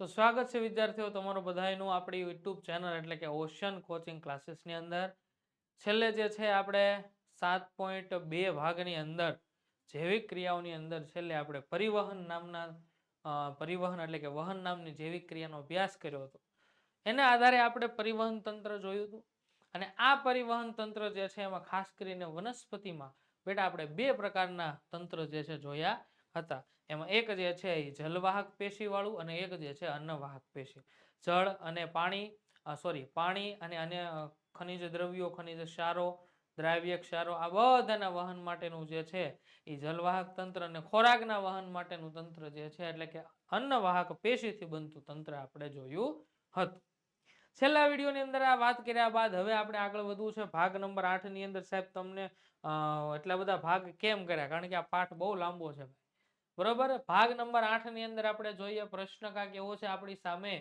તો સ્વાગત છે વિદ્યાર્થીઓ તમારું બધાયનું આપણી યુટ્યુબ ચેનલ એટલે કે ઓશન કોચિંગ ક્લાસીસની અંદર. છેલ્લે જે છે આપણે સાત પોઈન્ટ બે ભાગની અંદર જૈવિક ક્રિયાઓની અંદર છેલ્લે આપણે પરિવહન નામના પરિવહન એટલે કે વહન નામની જૈવિક ક્રિયાનો અભ્યાસ કર્યો હતો. એના આધારે આપણે પરિવહન તંત્ર જોયું હતું. અને આ પરિવહન તંત્ર જે છે એમાં ખાસ કરીને વનસ્પતિમાં બેટા આપણે બે પ્રકારના તંત્ર જે છે જોયા હતા. એમાં એક જે છે એ જલવાહક પેશીવાળું અને એક જે છે અન્નવાહક પેશી. જળ અને પાણી સોરી પાણી અને અન્ય ખનિજ દ્રવ્યો, ખનિજ ક્ષારો, દ્રાવ્ય ક્ષારો, આ બધાના વહન માટેનું જે છે એ જલવાહક તંત્ર અને ખોરાકના વહન માટેનું તંત્ર જે છે એટલે કે અન્નવાહક પેશીથી બનતું તંત્ર આપણે જોયું હતું. છેલ્લા વિડીયોની અંદર આ વાત કર્યા બાદ હવે આપણે આગળ વધવું છે. ભાગ નંબર આઠની અંદર સાહેબ તમને એટલા બધા ભાગ કેમ કર્યા? કારણ કે આ પાઠ બહુ લાંબો છે. બરોબર? ભાગ નંબર આઠની અંદર આપણે જોઈએ પ્રશ્ન કાંક એવો છે આપણી સામે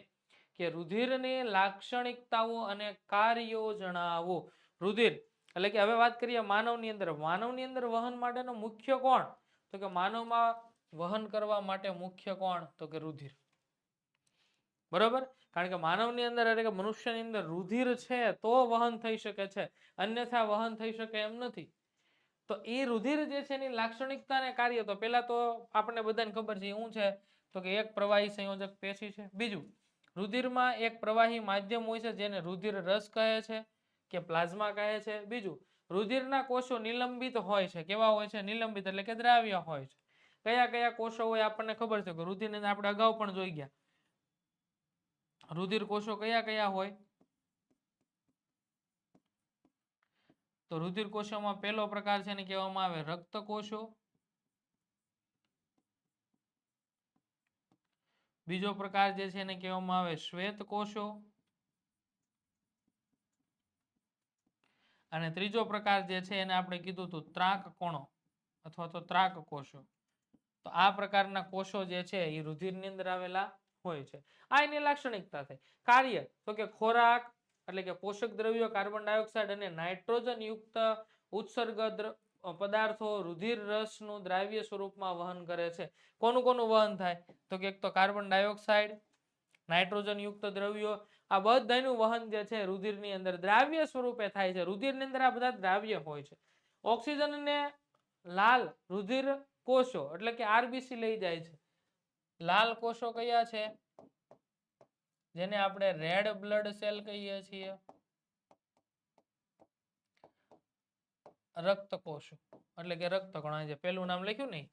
કે રુધિરની લાક્ષણિકતાઓ અને કાર્યો જણાવો. રુધિર, એટલે કે હવે વાત કરીએ માનવની અંદર. માનવની અંદર વહન માટેનો મુખ્ય કોણ? તો કે માનવમાં વહન કરવા માટે મુખ્ય કોણ? તો કે રુધિર. બરોબર? કારણ કે માનવની અંદર એટલે કે મનુષ્યની અંદર રુધિર છે તો વહન થઈ શકે છે. અન્યથા વહન થઈ શકે એમ નથી. તો એ રુધિર જે છે એની લાક્ષણિકતા અને કાર્ય, તો પેલા તો આપણને બધાને ખબર છે શું છે? તો કે એક પ્રવાહી સંયોજક પેશી છે. બીજું, રુધિરમાં એક પ્રવાહી માધ્યમ હોય છે જેને રુધિર રસ કહે છે કે પ્લાઝમા કહે છે. બીજું, રુધિરના કોષો નિલંબિત હોય છે. કેવા હોય છે? નિલંબિત એટલે કે દ્રાવ્ય હોય છે. કયા કયા કોષો હોય આપણને ખબર છે? કે રુધિરની આપણે અગાઉ પણ જોઈ ગયા. રુધિર કોષો કયા કયા હોય? તો રુધિર કોષોમાં પહેલો પ્રકાર છે કહેવામાં આવે રક્ત કોષો બીજો પ્રકાર જે છે એને કહેવામાં આવે શ્વેત કોષો અને ત્રીજો પ્રકાર જે છે એને આપણે કીધું હતું ત્રાક કોણો અથવા તો ત્રાક કોષો તો આ પ્રકારના કોષો જે છે એ રુધિરની અંદર આવેલા હોય છે. આ એની લાક્ષણિકતા થઈ કાર્ય, તો કે ખોરાક એટલે કે પોષક દ્રવ્યો, કાર્બન ડાયોક્સાઇડ અને નાઇટ્રોજન યુક્ત ઉત્સર્ગ દ્ર- પદાર્થો રુધિર રસનું દ્રાવ્ય સ્વરૂપમાં વહન કરે છે. કોનું કોનું વહન થાય? તો કે તો કાર્બન ડાયોક્સાઇડ, નાઇટ્રોજન યુક્ત દ્રવ્યો, આ બધાનું વહન જે છે રુધિરની અંદર દ્રાવ્ય સ્વરૂપે થાય છે. રુધિરની અંદર આ બધા દ્રાવ્ય હોય છે. ઓક્સિજન ને લાલ રુધિર કોષો, એટલે કે આરબીસી લઈ જાય છે. લાલ કોષો કયા છે? જેને આપણે રેડ બ્લડ સેલ કહીએ છીએ. રક્તકોષ, એટલે કે રક્તકણ જે પેલું નામ લખ્યું નહીં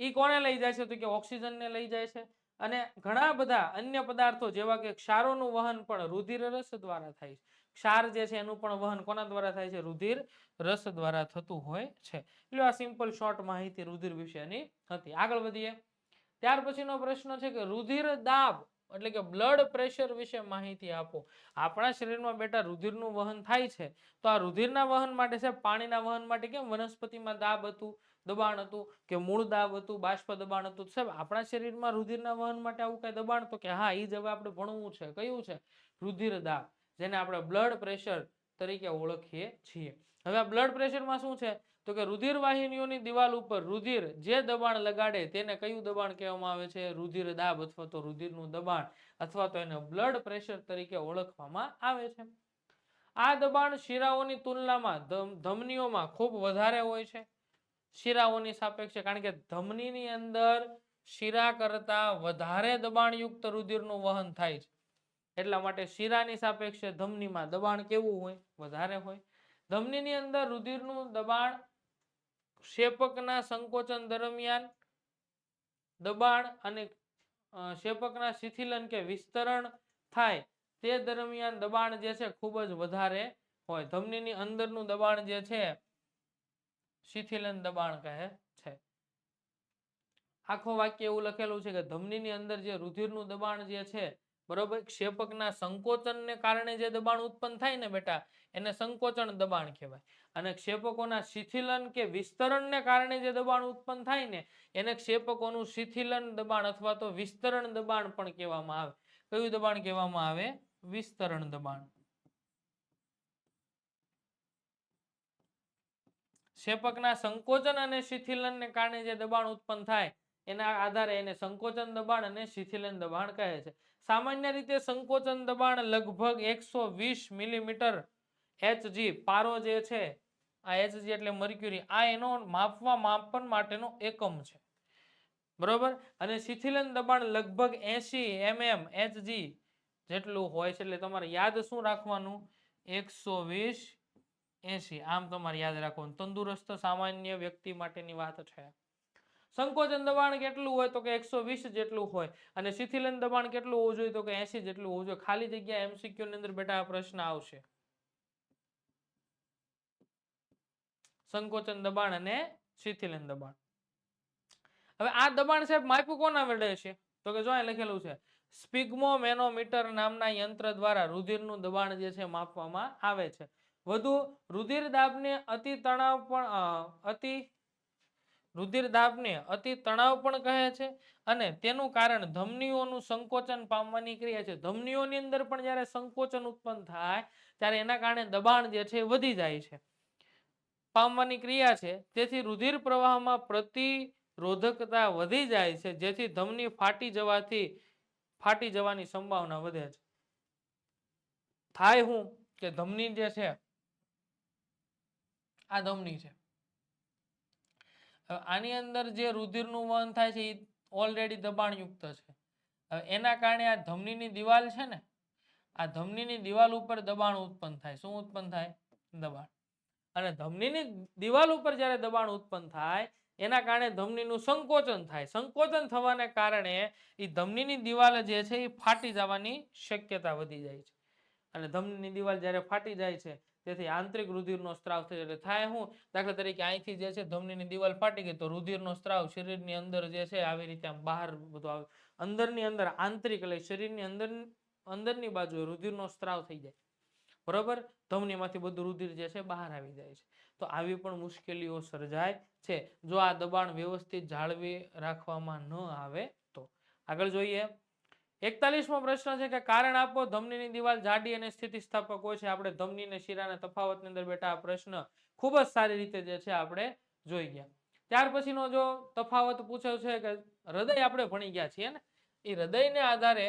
ઈ કોને લઈ જાય છે? તો કે ઓક્સિજન ને લઈ જાય છે. અને ઘણા બધા અન્ય પદાર્થો, જેવા કે ક્ષારોનું વહન પણ રુધિર રસ દ્વારા થાય છે. ક્ષાર જે છે, એનું પણ વહન કોના દ્વારા થાય છે? રુધિર રસ દ્વારા થતું હોય છે. એટલે આ સિમ્પલ શોર્ટ માહિતી રુધિર વિશેની હતી. આગળ વધીએ. ત્યાર પછીનો પ્રશ્ન છે કે રુધિર દાબ એટલે કે બ્લડ પ્રેશર વિશે માહિતી આપો. આપણા શરીરમાં બેટા રુધિરનું વહન થાય છે, તો આ રુધિરના વહન માટે છે, પાણીના વહન માટે કેમ? વનસ્પતિમાં દાબ હતું, દબાણ હતું, કે મૂળ દાબ હતું, બાષ્પ દબાણ હતું. સાહેબ, આપણા શરીરમાં રુધિરના વહન માટે આવું કઈ દબાણ તો કે હા એ જ હવે આપણે ભણવું છે. કયું છે? રુધિર દાબ, જેને આપણે બ્લડ પ્રેશર તરીકે ઓળખીએ છીએ. હવે આ બ્લડ પ્રેશરમાં શું છે? તો કે રુધિર વાહિનીઓની દિવાલ ઉપર રુધિર જે દબાણ લગાડે તેને કયું દબાણ કહેવામાં આવે છે? રુધિર દાબ અથવા તો રુધિરનું દબાણ અથવા તો એને બ્લડ પ્રેશર તરીકે ઓળખવામાં આવે છે. આ દબાણ શિરાઓની તુલનામાં ધમ- ધમનીઓમાં ખૂબ વધારે હોય છે. શિરાઓની સાપેક્ષે કારણ કે ધમનીની અંદર શિરા કરતા વધારે દબાણયુક્ત રુધિરનું વહન થાય છે. એટલા માટે શિરાની સાપેક્ષે ધમનીમાં દબાણ કેવું હોય? વધારે હોય. ધમનીની અંદર રુધિરનું દબાણ શેપકના સંકોચન દરમિયાન દબાણ અને શેપકના શિથિલન કે વિસ્તરણ થાય તે દરમિયાન દબાણ જે છે ખૂબ જ વધારે હોય. ધમનીની અંદરનું દબાણ જે છે, શિથિલન દબાણ કહે છે. આખો વાક્ય એવું લખેલું છે કે ધમનીની અંદર જે રુધિરનું દબાણ જે છે, બરોબર ક્ષેપકના સંકોચનને કારણે જે દબાણ ઉત્પન્ન થાય ને બેટા, એને સંકોચન દબાણ કહેવાય. અને ક્ષેપકોના શિથિલન કે વિસ્તરણને કારણે જે દબાણ ઉત્પન્ન થાય ને, એને ક્ષેપકોનું શિથિલન દબાણ અથવા તો વિસ્તરણ દબાણ પણ કહેવામાં આવે. કયું દબાણ કહેવામાં આવે? વિસ્તરણ દબાણ. ક્ષેપકના સંકોચન અને શિથિલનને કારણે જે દબાણ ઉત્પન્ન થાય, એના આધારે એને સંકોચન દબાણ અને શિથિલન દબાણ કહે છે. સામાન્ય રીતે સંકોચન દબાણ લગભગ એકસો વીસ મિલીમીટર એચજી પારો જે છે, આ એચજી એટલે મર્ક્યુરી, આ એનો માપવા માપન માટેનો એકમ છે. બરોબર? અને શિથિલન દબાણ લગભગ એસી એમએમ એચજી જેટલું હોય છે, એટલે તમારે યાદ શું રાખવાનું? એકસો વીસ એસી આમ તમારે યાદ રાખવાનું. તંદુરસ્ત સામાન્ય વ્યક્તિ માટેની વાત છે. સંકોચન દબાણ કેટલું હોય તો કે એકસો વીસ જેટલું હોય. અને શિથિલન દબાણ કેટલું હોવું જોઈએ તો કે એસી જેટલું હોવું જોઈએ. ખાલી જગ્યા એમસીક્યુ ની અંદર બેટા પ્રશ્ન આવશે. સંકોચન દબાણ અને શિથિલન દબાણ. હવે આ દબાણ સાહેબ માપ્યું કોના વડે છે? તો કે જો અહીં લખેલું છે, સ્પિગ્મોમેનોમીટર નામના યંત્ર દ્વારા રુધિરનું દબાણ જે છે માપવામાં આવે છે. વધુ, રુધિર દાબને અતિ તણાવ પણ અતિ, રુધિર દાબને અતિ તણાવ પણ કહે છે અને તેનું કારણ ધમનીઓનું સંકોચન પામવાની ક્રિયા છે. ધમનીઓની અંદર પણ જ્યારે સંકોચન ઉત્પન્ન થાય, ત્યારે એના કારણે દબાણ જે છે વધી જાય છે. પામવાની ક્રિયા છે, તેથી રુધિર પ્રવાહમાં પ્રતિરોધકતા વધી જાય છે, જેથી ધમની ફાટી જવાથી, ફાટી જવાની સંભાવના વધે છે. થાય હું કે ધમની જે છે, આ ધમની છે. આની અંદર જે રુધિરનું વહન થાય છે, એ ઓલરેડી દબાણયુક્ત છે. એના કારણે આ ધમનીની દિવાલ છે ને, આ ધમનીની દિવાલ ઉપર દબાણ ઉત્પન્ન થાય. શું ઉત્પન્ન થાય? દબાણ. અને ધમનીની દિવાલ ઉપર જ્યારે દબાણ ઉત્પન્ન થાય, એના કારણે ધમનીનું સંકોચન થાય. સંકોચન થવાને કારણે એ ધમનીની દિવાલ જે છે એ ફાટી જવાની શક્યતા વધી જાય છે. અને ધમનીની દિવાલ જ્યારે ફાટી જાય છે, તેથી આંતરિક રુધિરનો સ્ત્રાવ થાય. થાય હું દાખલા તરીકે અહીંથી જે છે ધમનીની દિવાલ ફાટી ગઈ, તો રુધિરનો સ્ત્રાવ શરીરની અંદર જે છે આવી રીતે આમ બહાર બધું આવે. અંદરની અંદર આંતરિક એટલે શરીરની અંદર, અંદરની બાજુએ રુધિરનો સ્ત્રાવ થઈ જાય. બરોબર? ધમનીમાંથી બધું રુધિર જે છે બહાર આવી જાય છે. તો આવી પણ મુશ્કેલીઓ સર્જાય છે. જો આ દબાણ વ્યવસ્થિત જાળવી રાખવામાં ન આવે તો. આગળ જોઈએ. એકતાલીસમો પ્રશ્ન છે કે કારણ આપો ધમનીની દિવાલ જાડી અને સ્થિતિસ્થાપક હોય છે. આપણે ધમની અને શિરાના તફાવતની અંદર બેટા આ પ્રશ્ન ખૂબ જ સારી રીતે જે છે આપણે જોઈ ગયા. ત્યાર પછીનો જો તફાવત પૂછ્યો છે કે હૃદય આપણે ભણી ગયા છીએ ને? એ હૃદયને આધારે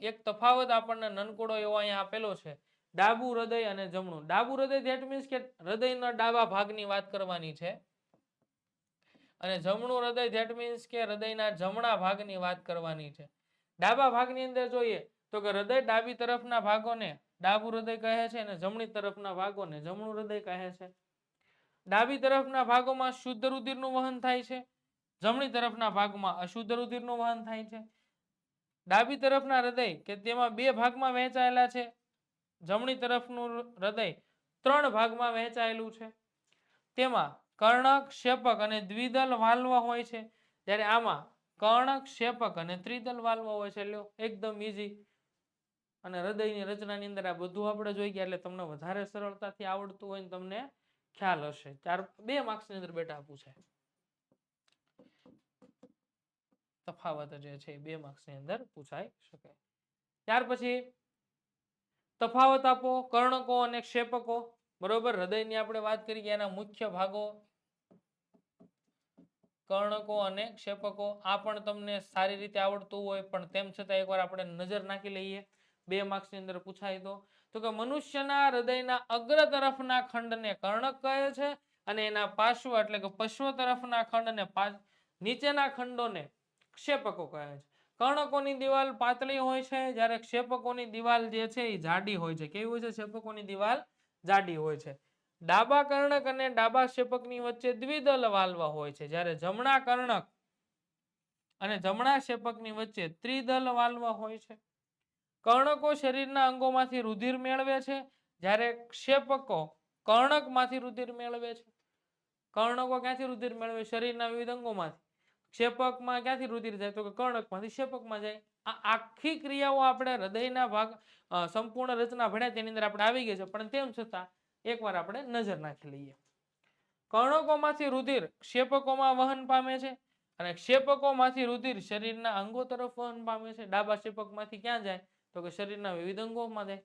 એક તફાવત આપણને નનકોડો એવો અહીંયા આપેલો છે ડાબુ હૃદય અને જમણું. ડાબુ હૃદય ધેટ મીન્સ કે હૃદયના ડાબા ભાગની વાત કરવાની છે. અને જમણું હૃદય ધેટ મીન્સ કે હૃદયના જમણા ભાગની વાત કરવાની છે. ડાબા ભાગની અંદર જોઈએ તો કે હૃદય ડાબી તરફના ભાગોને ડાબુ હૃદય કહે છે અને જમણી તરફના ભાગોને જમણું હૃદય કહે છે. ડાબી તરફના ભાગોમાં શુદ્ધ રુધિરનું વહન થાય છે. જમણી તરફના ભાગમાં અશુદ્ધ રુધિરનું વહન થાય છે. ડાબી તરફના હૃદય કે તેમાં બે ભાગમાં વહેંચાયેલા છે. જમણી તરફનું હૃદય ત્રણ ભાગમાં વહેંચાયેલું છે. તેમાં કર્ણક, શેપક અને દ્વિદલ વાલ્વ હોય છે. જ્યારે આમાં કર્ણક, શેપક અને ત્રિદલ વાલ્વ હોય છે. લ્યો, એકદમ ઈઝી અને હૃદયની રચનાની અંદર આ બધું આપણે જોઈ ગયા, એટલે તમને વધારે સરળતાથી આવડતું હોય ને તમને ખ્યાલ હશે. ચાર, બે માર્ક્સની અંદર બેટા પૂછાય તફાવત જે છે બે માર્ક્સની અંદર પૂછાઈ શકે ત્યાર પછી તફાવત આપો, કર્ણકો અને ક્ષેપકો. બરોબર? હૃદયની આપણે વાત કરી એના મુખ્ય ભાગો કર્ણકો અને ક્ષેપકો. આ પણ તમને સારી રીતે આવડતું હોય, પણ તેમ છતાં એકવાર આપણે નજર નાખી લઈએ. બે marks ની અંદર પૂછાય તો. તો કે મનુષ્યના હૃદયના અગ્ર તરફના ખંડને કર્ણક કહે છે અને એના પાર્શ્વ એટલે કે પશ્વ તરફના ખંડને નીચેના ખંડોને ક્ષેપકો કહે છે. કર્ણકોની દિવાલ પાતળી હોય છે, જ્યારે ક્ષેપકોની દિવાલ જે છે એ જાડી હોય છે. કેવી હોય છે? ક્ષેપકોની દિવાલ જાડી હોય છે. ડાબા કર્ણક અને ડાબા ક્ષેપકની વચ્ચે દ્વિદલ વાલ્વ હોય છે. જ્યારે જમણા કર્ણક અને જમણા ક્ષેપકની વચ્ચે ત્રિદલ વાલ્વ હોય છે. કર્ણકો શરીરના અંગોમાંથી રુધિર મેળવે છે, જ્યારે ક્ષેપકો કર્ણકમાંથી રુધિર મેળવે છે. કર્ણકો ક્યાંથી રુધિર મેળવે? શરીરના વિવિધ અંગોમાંથી. ક્ષેપકમાં ક્યાંથી રુધિર જાય? તો કે કર્ણકમાંથી ક્ષેપકમાં જાય. આ આખી ક્રિયાઓ આપણે હૃદયના ભાગ સંપૂર્ણ રચના ભણ્યા તેની અંદર આપણે આવી ગઈ છે. પણ તેમ છતાં, એકવાર આપણે નજર નાખી લઈએ. કર્ણકોમાંથી રુધિર ક્ષેપકોમાં વહન પામે છે અને ક્ષેપકોમાંથી રુધિર શરીરના અંગો તરફ વહન પામે છે. ડાબા ક્ષેપકમાંથી ક્યાં જાય? તો કે શરીરના વિવિધ અંગોમાં જાય.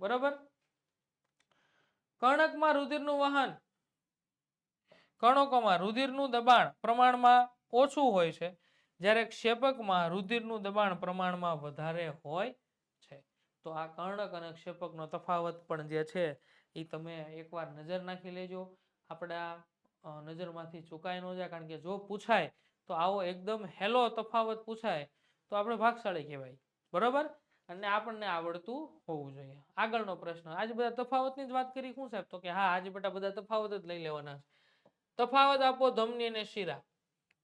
બરાબર? કર્ણકમાં રુધિરનું વહન. કર્ણકોમાં રુધિરનું દબાણ પ્રમાણમાં ઓછું હોય છે. જ્યારે ક્ષેપકમાં રુધિરનું દબાણ પ્રમાણમાં વધારે હોય છે. તો આ કર્ણક અને ક્ષેપકનો તફાવત પણ જે છે એ તમે એકવાર નજર નાખી લેજો. આપણા નજરમાંથી ચૂકાઈ ન જાય, કારણ કે જો પૂછાય, તો આવો એકદમ હેલો તફાવત પૂછાય, તો આપણે ભાગશાળી કહેવાય. બરોબર? અને આપણને આવડતું હોવું જોઈએ. આગળનો પ્રશ્ન. આજે બધા તફાવતની જ વાત કરી, શું સાહેબ? તો કે હા, આજે બધા તફાવત જ લઈ લેવાના છે. તફાવત આપો ધમની અને શિરા.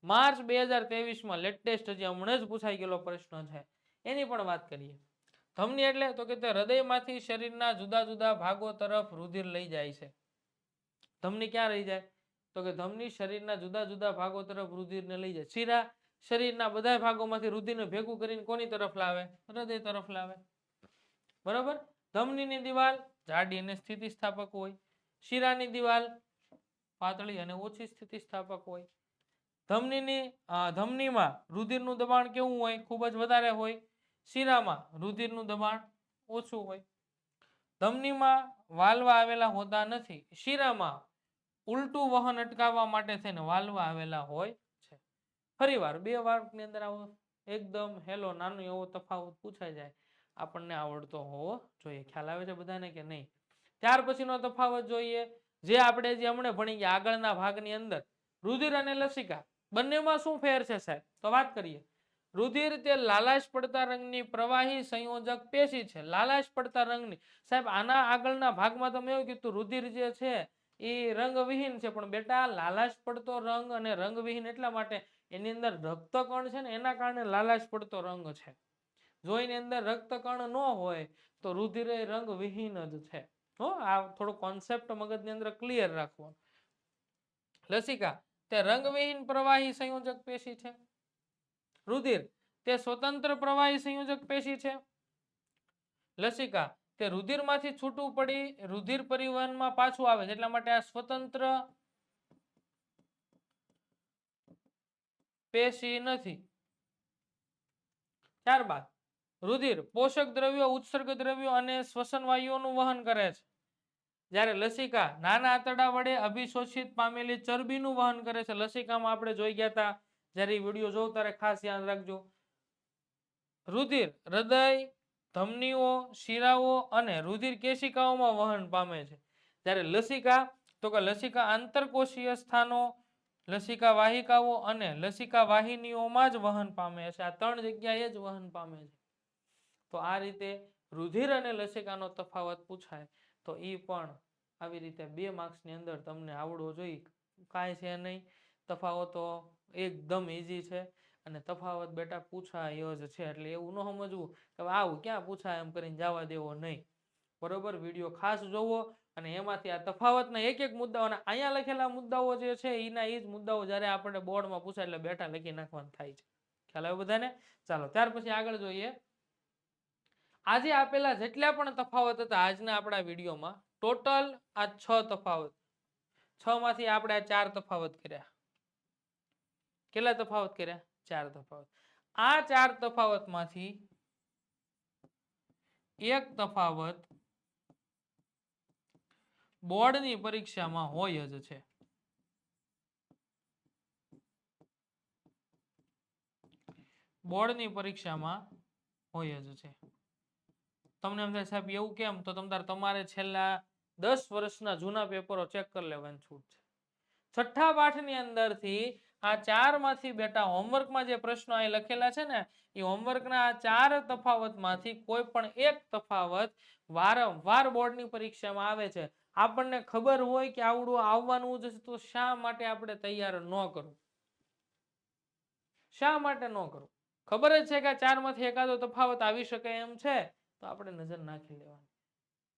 માર્ચ બે હજારમાં લેટેસ્ટ હજી હમણાં જ પૂછાઈ ગયેલો પ્રશ્ન છે. એની પણ વાત કરીએ. ધમની એટલે તો કે તે હૃદયમાંથી શરીરના જુદા જુદા ભાગો તરફ રુધિર લઈ જાય છે. ધમની ક્યાં રહી જાય? તો કે ધમની શરીરના જુદા જુદા ભાગો તરફ રુધિરને લઈ જાય. શિરા શરીરના બધા ભાગોમાંથી રુધિરને ભેગું કરીને કોની તરફ લાવે? હૃદય તરફ લાવે. બરોબર? ધમનીની દિવાલ જાડી અને સ્થિતિસ્થાપક હોય. શીરાની દિવાલ પાતળી અને ઓછી સ્થિતિસ્થાપક હોય. ધમનીની ધમનીમાં રુધિરનું દબાણ કેવું હોય? ખૂબ જ વધારે હોય. શિરામાં રુધિરનું દબાણ ઓછું હોય. ધમનીમાં વાલવા આવેલા હોતા નથી. શિરામાં ઉલટું વહન અટકાવવા માટે થઈને વાલવા આવેલા હોય છે. ફરીવાર બે વાર્કની અંદર આવો. એકદમ, હેલો, નાનો એવો તફાવત પૂછાઈ જાય. આપણને આવડતો હોવો જોઈએ. ખ્યાલ આવે છે બધાને કે નહીં? ત્યાર પછીનો તફાવત જોઈએ. જે આપણે જે હમણાં ભણી ગયા, આગળના ભાગની અંદર રુધિર અને લસિકા બંનેમાં શું ફેર છે સાહેબ? તો વાત કરીએ. રુધિર તે લાલાશ પડતા રંગની પ્રવાહી સંયોજક પેશી છે. લાલાશ પડતા રંગની. સાહેબ, આના આગળના ભાગમાં તમે એવું કીધું, રુધિર જે છે, એ રંગવિહીન છે. પણ બેટા, લાલાશ પડતો રંગ અને રંગવિહીન એટલા માટે એની અંદર રક્તકણ છે ને, એના કારણે લાલાશ પડતો રંગ છે. જો એની અંદર રક્તકણ ન હોય, તો રુધિર એ રંગવિહીન જ છે. હો, આ થોડો કોન્સેપ્ટ મગજની અંદર ક્લિયર રાખવાનો. લસિકા તે રંગવિહીન પ્રવાહી સંયોજક પેશી છે. રુધિર, તે સ્વતંત્ર પ્રવાહી સંયોજક પેશી છે. લસિકા, તે રુધિરમાંથી છૂટું પડી, રુધિર પરિવહનમાં પાછું આવે છે, એટલા માટે આ સ્વતંત્ર પેશી નથી. ત્યારબાદ, રુધિર પોષક દ્રવ્યો, ઉત્સર્ગ દ્રવ્યો અને શ્વસન વાયુઓનું વહન કરે છે. જ્યારે લસિકા નાના આંતરડા વડે અભિશોષિત પામેલી ચરબીનું વહન કરે છે, લસિકામાં આપણે જોઈ ગયા હતા જ્યારે વીડિયો જોઉં ત્યારે ખાસ યાદ રાખજો. રુધિર હૃદય, ધમનીઓ, શિરાઓ અને રુધિર કેશિકાઓમાં વહન પામે છે. જ્યારે લસિકા, તો કે લસિકા આંતરકોષીય સ્થાનો, લસિકા વાહિકાઓ અને લસિકા વાહિનીઓમાં જ વહન પામે છે. આ ત્રણ જગ્યાએ જ વહન પામે છે. તો આ રીતે રુધિર અને લસિકાનો તફાવત પૂછાય. તો એ પણ આવી રીતે બે માર્ક્સની અંદર તમને આવડવો જોઈએ, કાંઈ છે નહીં. તફાવતો એકદમ ઇઝી છે અને તફાવત બેટા પૂછાય જ છે, એટલે એવું ન સમજવું કે આવું ક્યાં પૂછાય એમ કરીને જવા દેવો નહીં. બરોબર? વીડિયો ખાસ જોવો અને એમાંથી આ તફાવતના એક એક મુદ્દાઓ અને અહીંયા લખેલા મુદ્દાઓ જે છે એના એ જ મુદ્દાઓ જ્યારે આપણે બોર્ડમાં પૂછાય એટલે બેઠા લખી નાખવાનું થાય છે. ખ્યાલ આવે બધાને? ચાલો, ત્યાર પછી આગળ જોઈએ. આજે આપેલા જેટલા પણ તફાવત હતા આજના આપણા વિડીયોમાં ટોટલ આ છ તફાવત. છ માંથી આપણે ચાર તફાવત કર્યા. કેટલા તફાવત કર્યા? ચાર તફાવત. આ ચાર તફાવતમાંથી એક તફાવત બોર્ડની પરીક્ષામાં હોય જ છે. બોર્ડની પરીક્ષામાં હોય જ છે. તમને એમ સાહેબ, એવું કેમ? તો તમ તમારે છેલ્લા દસ વર્ષના જૂના પેપરો ચેક કરી લેવાની છૂટ છે. છઠ્ઠા પાઠની અંદરથી આ ચારમાંથી બેટા હોમવર્કમાં જે પ્રશ્નો અહીં લખેલા છે ને, એ હોમવર્કના આ ચાર તફાવતમાંથી કોઈ પણ એક તફાવત વારંવાર બોર્ડની પરીક્ષામાં આવે છે. આપણને ખબર હોય કે આવડું આવવાનું જ તો શા માટે આપણે તૈયાર ન કરવું? શા માટે ન કરવું? ખબર જ છે કે આ ચારમાંથી એકાદો તફાવત આવી શકે એમ છે, તો આપણે નજર નાખી લેવાની.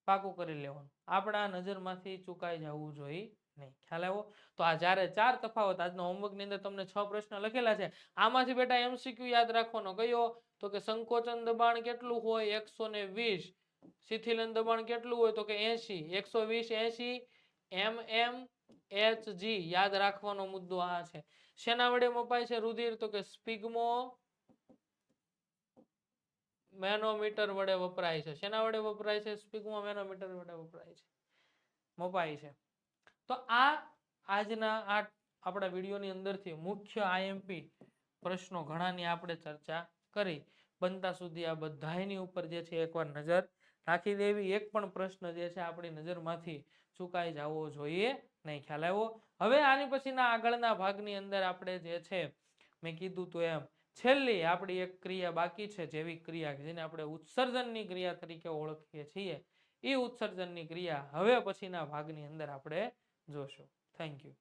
પાકું કરી લેવાનું. આપણા નજરમાંથી ચૂકાઈ જવું જોઈએ નહીં. ખ્યાલ આવ્યો? તો આ જ્યારે ચાર તફાવત આજના હોમવર્કની અંદર તમને છ પ્રશ્ન લખેલા છે. આમાંથી બેટા એમસીક્યુ યાદ રાખવાનો કયો? તો કે સંકોચન દબાણ કેટલું હોય? એકસો ને વીસ. શિથિલન દબાણ કેટલું હોય? તો કે એસી એકસો વીસ એસી એમ એમ એચ જી યાદ રાખવાનો મુદ્દો આ છે. શેના વડે મપાય છે રુધિર? તો કે સ્પિગ્મો મેનોમીટર વડે વપરાય છે. શેના વડે વપરાય છે? સ્પીકમાં મેનોમીટર વડે વપરાય છે. મપાય છે. તો આ આજના આ આપણા વિડીયોની અંદરથી મુખ્ય આઈએમપી પ્રશ્નો ઘણાની આપણે ચર્ચા કરી. બનતા સુધી આ બધાની ઉપર જે છે એકવાર નજર રાખી દેવી. એક પણ પ્રશ્ન જે છે આપણી નજરમાંથી ચૂકાઈ જવો જોઈએ નહીં. ખ્યાલ આવ્યો? હવે આની પછીના આગળના ભાગની અંદર આપણે જે છે, મેં કીધું તો એમ છેલ્લી આપણી એક ક્રિયા બાકી છે, જેવી ક્રિયા જેને આપણે ઉત્સર્જનની ક્રિયા તરીકે ઓળખીએ છીએ એ ઉત્સર્જનની ક્રિયા હવે પછીના ભાગની અંદર આપણે જોશું. Thank you